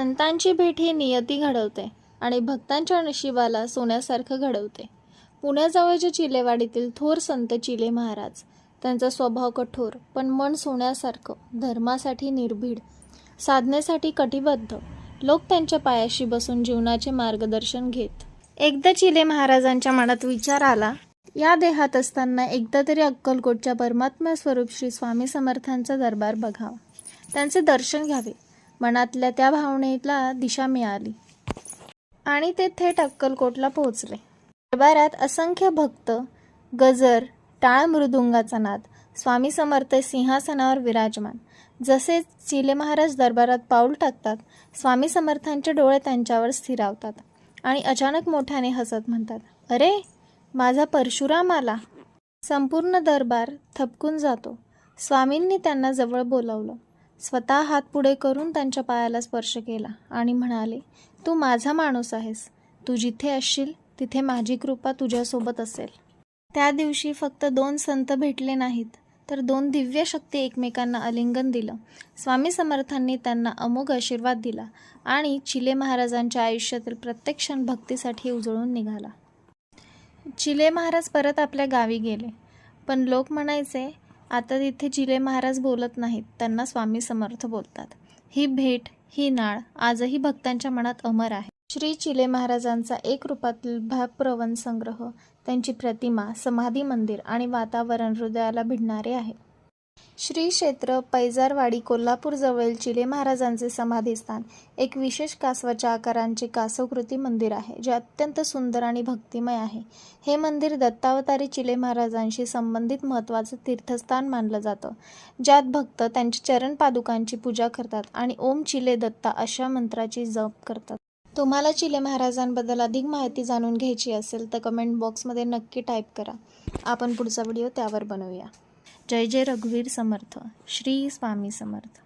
संतांची भेट ही नियती घडवते आणि भक्तांच्या नशिबाला सोन्यासारखं घडवते. पुण्याजवळच्या चिलेवाडीतील थोर संत चिले महाराज. त्यांचा स्वभाव कठोर पण मन सोन्यासारखं धर्मासाठी निर्भीड साधनेसाठी कटिबद्ध. लोक त्यांच्या पायाशी बसून जीवनाचे मार्गदर्शन घेत. एकदा चिले महाराजांच्या मनात विचार आला या देहात असताना एकदा तरी अक्कलकोटच्या परमात्मा स्वरूप श्री स्वामी समर्थांचा दरबार बघावा. त्यांचे दर्शन घ्यावे. मनातल्या त्या भावनेला दिशा मिळाली. आणि ते थेट अक्कलकोटला पोहोचले. दरबारात असंख्य भक्त गजर टाळ मृदुंगाचा नाद स्वामी समर्थ सिंहासनावर विराजमान. जसे चिले महाराज दरबारात पाऊल टाकतात स्वामी समर्थांचे डोळे त्यांच्यावर स्थिरावतात आणि अचानक मोठ्याने हसत म्हणतात अरे माझा परशुराम आला. संपूर्ण दरबार थपकून जातो. स्वामींनी त्यांना जवळ बोलावलं. स्वतः हात पुढे करून त्यांच्या पायाला स्पर्श केला आणि म्हणाले तू माझा माणूस आहेस. तू जिथे असशील तिथे माझी कृपा तुझ्यासोबत असेल. त्या दिवशी फक्त दोन संत भेटले नाहीत तर दोन दिव्य शक्ती एकमेकांना आलिंगन दिलं. स्वामी समर्थांनी त्यांना अमोघ आशीर्वाद दिला आणि चिले महाराजांच्या आयुष्यातील प्रत्येक क्षण भक्तीसाठी उजळून निघाला. चिले महाराज परत आपल्या गावी गेले पण लोक म्हणायचे आता तिथे जिले महाराज बोलत नाहीत त्यांना स्वामी समर्थ बोलतात. ही भेट ही नाळ आजही भक्तांच्या मनात अमर आहे. श्री चिले महाराजांचा एक रूपातील भावप्रवण संग्रह त्यांची प्रतिमा समाधी मंदिर आणि वातावरण हृदयाला भिडणारे आहे. श्री क्षेत्र पैजारवाडी कोल्हापूरजवळील चिले महाराजांचे समाधीस्थान. एक विशेष कासवाच्या आकारांचे कासवकृती मंदिर आहे जे अत्यंत सुंदर आणि भक्तिमय आहे. हे मंदिर दत्तावतारी चिले महाराजांशी संबंधित महत्त्वाचं तीर्थस्थान मानलं जातं. ज्यात भक्त त्यांच्या चरण पादुकांची पूजा करतात आणि ओम चिले दत्ता अशा मंत्राची जप करतात. तुम्हाला चिले महाराजांबद्दल अधिक माहिती जाणून घ्यायची असेल तर कमेंट बॉक्समध्ये नक्की टाईप करा. आपण पुढचा व्हिडिओ त्यावर बनवूया. जय जय रघुवीर समर्थ. श्री स्वामी समर्थ.